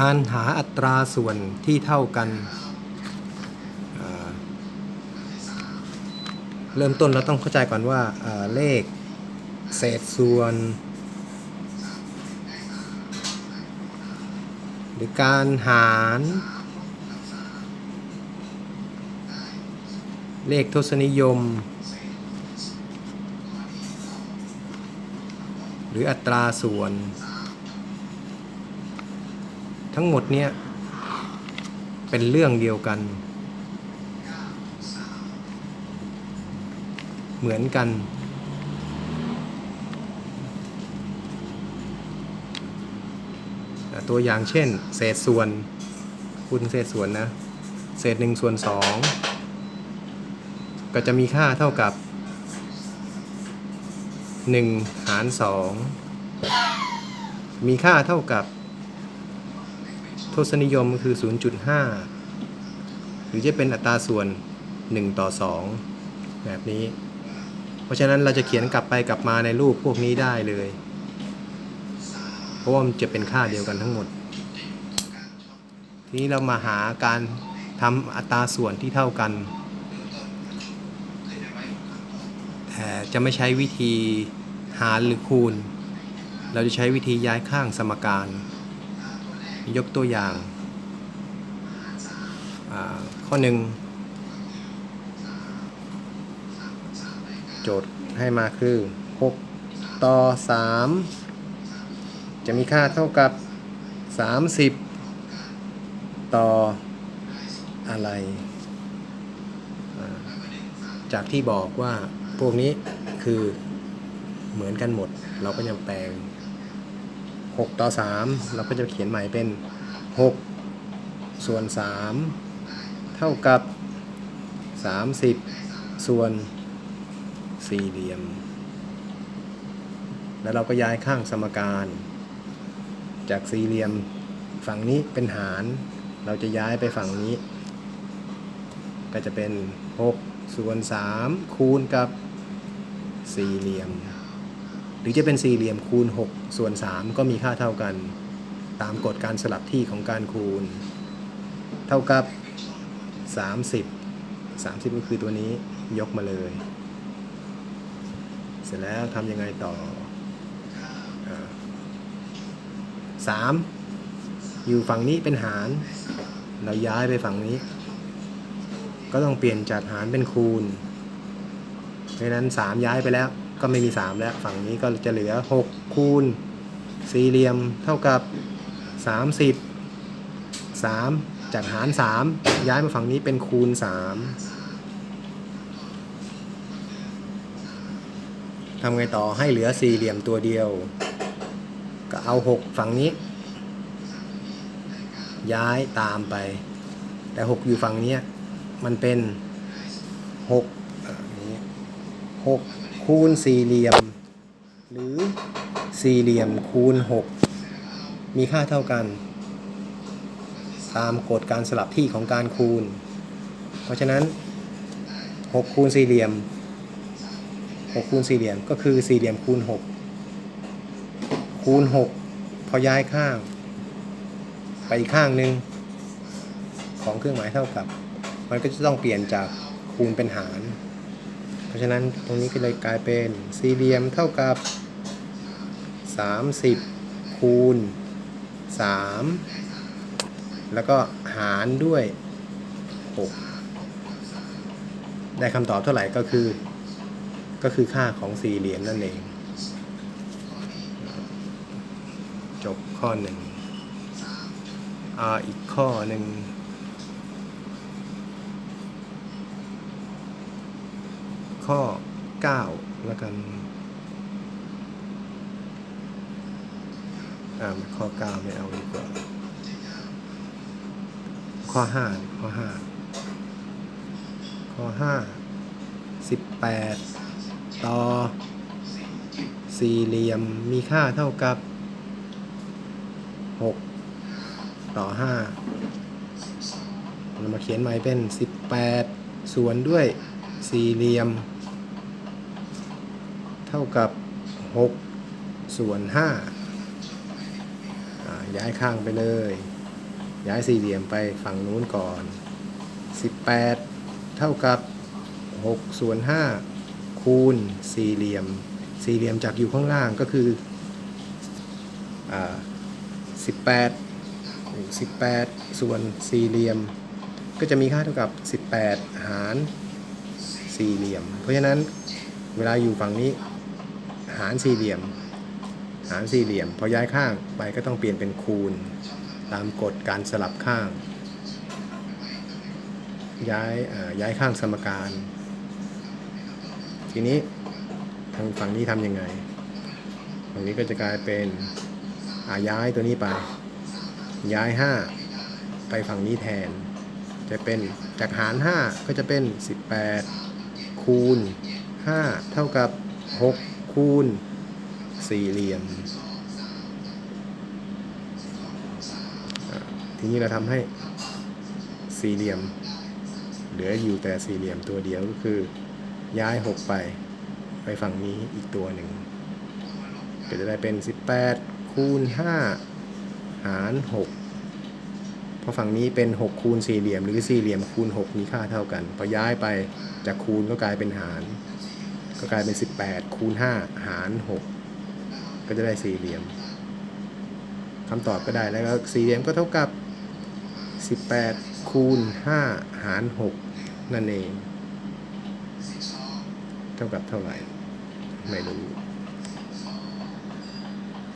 การหาอัตราส่วนที่เท่ากันเเริ่มต้นเราต้องเข้าใจก่อนว่าเอ่อเลขเศษส่วน หรือการหาร เลขทศนิยม หรืออัตราส่วน ทั้งหมดเนี้ยเป็นเรื่องเดียวกัน เหมือนกัน ตัวอย่างเช่น เศษส่วนคูณเศษส่วนนะ เศษหนึ่งส่วนสองก็จะมีค่าเท่ากับ 1 หาร 2 มีค่าเท่ากับ ทศนิยมคือ 0.5 หรือจะเป็นอัตราส่วน 1 ต่อ 2 แบบนี้ เพราะฉะนั้นเราจะเขียนกลับไปกลับมาในรูปพวกนี้ได้เลย เพราะว่ามันจะเป็นค่าเดียวกันทั้งหมด ทีนี้เรามาหาการทำอัตราส่วนที่เท่ากัน แต่จะไม่ใช้วิธีหารหรือคูณ เราจะใช้วิธีย้ายข้างสมการ ยกตัวอย่างาข้อหนึ่งโจทย์ให้มาคือ6ต่อ 3 จะมีค่าเท่ากับ 30 ต่ออะไร จากที่บอกว่าพวกนี้คือเหมือนกันหมด เราก็ยังแปลง 6 ต่อ 3 เราก็จะเขียนใหม่เป็น 6 ส่วน 3 เท่ากับ 30 ส่วนสี่เหลี่ยม แล้วเราก็ย้ายข้างสมการ จากสี่เหลี่ยมฝั่งนี้เป็นหาร เราจะย้ายไปฝั่งนี้ ก็จะเป็น 6 ส่วน 3 คูณกับสี่เหลี่ยม รือจะเป็นสี่เหลี่ยมคูณ 6 ส่วน 3 ก็มีค่าเท่ากัน ตามกฎการสลับที่ของการคูณ เท่ากับ 30 30 ก็คือตัวนี้ยกมาเลย เสร็จแล้วทำยังไงต่ออาสามอยู่ฝั่งนี้เป็นหาร เราย้ายไปฝั่งนี้ ก็ต้องเปลี่ยนจากหารเป็นคูณเพราะนั้น 3 ย้ายไปแล้ว ก็ไม่มี 3 แล้ว ฝั่งนี้ก็จะเหลือ 6 คูณสี่เหลี่ยมเท่ากับ 30 3 จากหาร 3 ย้ายมาฝั่งนี้เป็นคูณ 3ทำไงต่อให้เหลือสี่เหลี่ยมตัวเดียว ก็เอา 6 ฝั่งนี้ ย้ายตามไป แต่ 6 อยู่ฝั่งนี้มันเป็น6อ่านี้6 คูณสี่เหลี่ยม หรือสี่เหลี่ยมคูณ 6 มีค่าเท่ากัน ตามกฎการสลับที่ของการคูณ เพราะฉะนั้น 6 คูณสี่เหลี่ยม 6 คูณสี่เหลี่ยมก็คือสี่เหลี่ยมคูณ 6 คูณ 6 พอย้ายข้าง ไปอีกข้างหนึ่งของเครื่องหมายเท่ากับ มันก็จะต้องเปลี่ยนจากคูณเป็นหาร ราะฉะนั้นตรงนี้ก็เลยกลายเป็นสี่เหลี่ยมเท่ากับ 30 คูณ 3 แล้วก็หารด้วย 6 ได้คำตอบเท่าไหร่ก็คือ ก็คือค่าของสี่เหลี่ยมนั่นเอง จบข้อหนึ่งอ่าอีกข้อหนึ่ง ข้อ 9 แล้วกันอ่าข้อ 9 ไม่เอาดีกว่า ข้อ 5 ข้อ 5 ข้อ 5 18 ต่อ สี่เหลี่ยมมีค่าเท่ากับ 6 ต่อ 5 เรามาเขียนใหม่เป็น 18 ส่วนด้วยสี่เหลี่ยม เท่ากับ 6 ส่วน5อ่าย้ายข้างไปเลย ย้ายสี่เหลี่ยมไปฝั่งนู้นก่อน 18 เท่ากับ 6 ส่วน 5 คูณสี่เหลี่ยม สี่เหลี่ยมจากอยู่ข้างล่างก็คืออ18 18 ส่วนสี่เหลี่ยม ก็จะมีค่าเท่ากับ 18 หารสี่เหลี่ยม เพราะฉะนั้นเวลาอยู่ฝั่งนี้ หารสี่เหลี่ยม หารสี่เหลี่ยม พอย้ายข้างไปก็ต้องเปลี่ยนเป็นคูณ ตามกฎการสลับข้าง ย้ายย้ายข้างสมการ ทีนี้ทางฝั่งนี้ทำยังไงฝั่งนี้ก็จะกลายเป็นอาย้ายตัวนี้ไป ย้าย 5 ไปฝั่งนี้แทน จะเป็นจากหาร 5 ก็จะเป็น 18 คูณ 5 เท่ากับ 6 คูณสี่เหลี่ยม ทีนี้เราทำให้สี่เหลี่ยม เหลืออยู่แต่สี่เหลี่ยมตัวเดียวก็คือ ย้าย 6 ไป ไปฝั่งนี้อีกตัวหนึ่งก็จะได้เป็น 18 คูณ 5 หาร 6 เพราะฝั่งนี้เป็น 6 คูณสี่เหลี่ยม หรือสี่เหลี่ยมคูณ 6 มีค่าเท่ากัน พอย้ายไปจากคูณก็กลายเป็นหาร ก็กลายเป็น 18 คูณ 5 หาร 6 ก็จะได้สี่เหลี่ยมคำตอบก็ได้แล้วก็สี่เหลี่ยมก็เท่ากับ 18 คูณ 5 หาร 6 นั่นเอง เท่ากับเท่าไหร่ ไม่รู้